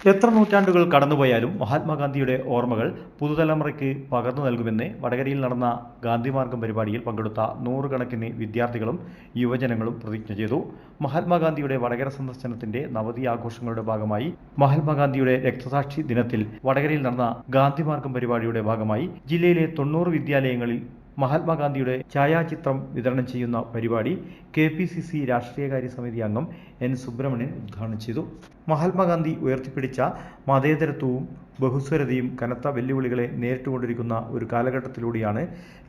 എത്ര നൂറ്റാണ്ടുകൾ കടന്നുപോയാലും മഹാത്മാഗാന്ധിയുടെ ഓർമ്മകൾ പുതുതലമുറയ്ക്ക് പകർന്നു നൽകുമെന്ന് വടകരയിൽ നടന്ന ഗാന്ധിമാർഗം പരിപാടിയിൽ പങ്കെടുത്ത നൂറുകണക്കിന് വിദ്യാർത്ഥികളും യുവജനങ്ങളും പ്രതിജ്ഞ ചെയ്തു. മഹാത്മാഗാന്ധിയുടെ വടകര സന്ദർശനത്തിന്റെ നവതി ആഘോഷങ്ങളുടെ ഭാഗമായി മഹാത്മാഗാന്ധിയുടെ രക്തസാക്ഷി ദിനത്തിൽ വടകരയിൽ നടന്ന ഗാന്ധിമാർഗം പരിപാടിയുടെ ഭാഗമായി ജില്ലയിലെ തൊണ്ണൂറ് വിദ്യാലയങ്ങളിൽ മഹാത്മാഗാന്ധിയുടെ ഛായാചിത്രം വിതരണം ചെയ്യുന്ന പരിപാടി കെ പി സി സി രാഷ്ട്രീയകാര്യ സമിതി അംഗം എൻ സുബ്രഹ്മണ്യൻ ഉദ്ഘാടനം ചെയ്തു. മഹാത്മാഗാന്ധി ഉയർത്തിപ്പിടിച്ച മതേതരത്വവും ബഹുസ്വരതയും കനത്ത വെല്ലുവിളികളെ നേരിട്ടുകൊണ്ടിരിക്കുന്ന ഒരു കാലഘട്ടത്തിലൂടെയാണ്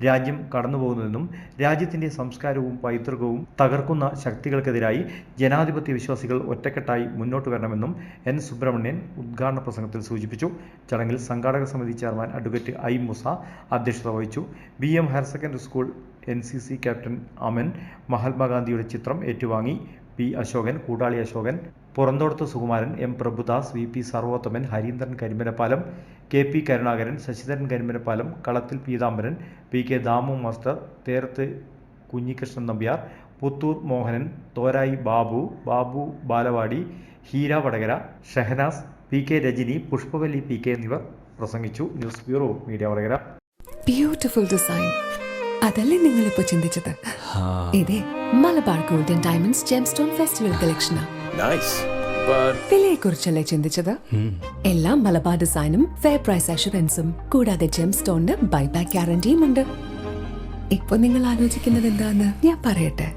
രാജ്യം കടന്നുപോകുന്നതെന്നും രാജ്യത്തിന്റെ സംസ്കാരവും പൈതൃകവും തകർക്കുന്ന ശക്തികൾക്കെതിരായി ജനാധിപത്യ വിശ്വാസികൾ ഒറ്റക്കെട്ടായി മുന്നോട്ട് വരണമെന്നും എൻ. സുബ്രഹ്മണ്യൻ ഉദ്ഘാടന പ്രസംഗത്തിൽ സൂചിപ്പിച്ചു. ചടങ്ങിൽ സംഘാടക സമിതി ചെയർമാൻ അഡ്വക്കേറ്റ് ഐ. മുസ അധ്യക്ഷത വഹിച്ചു. B. M. Higher secondary school N. C. C captain Aman മഹാത്മാഗാന്ധിയുടെ ചിത്രം ഏറ്റുവാങ്ങി. P Ashokan Koodali Ashokan Puranthodath Sukumaran M Prabhudas V P Sarvothaman Harindran Karimanappalam K P Karunakaran Sasidharan Karimanappalam Kalathil Peethambaran P K Damu master Therath Kunhikrishnan Nambiar Puthur Mohanan Thorayi Babu Babu ബാലവാടി Heera Vadakara Shahanas P K Rajani Pushpavalli P K എന്നിവർ പ്രസംഗിച്ചു. News bureau media Vadakara. Beautiful design അതല്ലേ നിങ്ങൾ നിങ്ങളിപ്പോ ചിന്തിച്ചത്? ഇതേ Malabar golden diamonds gemstone festival കളക്ഷനാ വിലയെ കുറിച്ചല്ലേ ചിന്തിച്ചത്? എല്ലാം മലബാർ ഡിസൈനും ഫെയർ പ്രൈസ് അഷുറൻസും കൂടാതെ ജെം സ്റ്റോണിന് ബൈബാക്ക് ഗ്യാരണ്ടിയും ഉണ്ട് ഇപ്പൊ നിങ്ങൾ ആലോചിക്കുന്നത് എന്താന്ന് ഞാൻ പറയട്ടെ?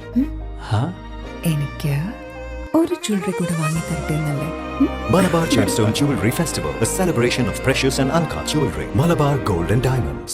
എനിക്ക് ഒരു ജ്വല്ലറി കൂടെ വാങ്ങി തരട്ടെ എന്നല്ലേ? Malabar gem stone Jewelry celebration of celebration and precious and Malabar golden diamonds.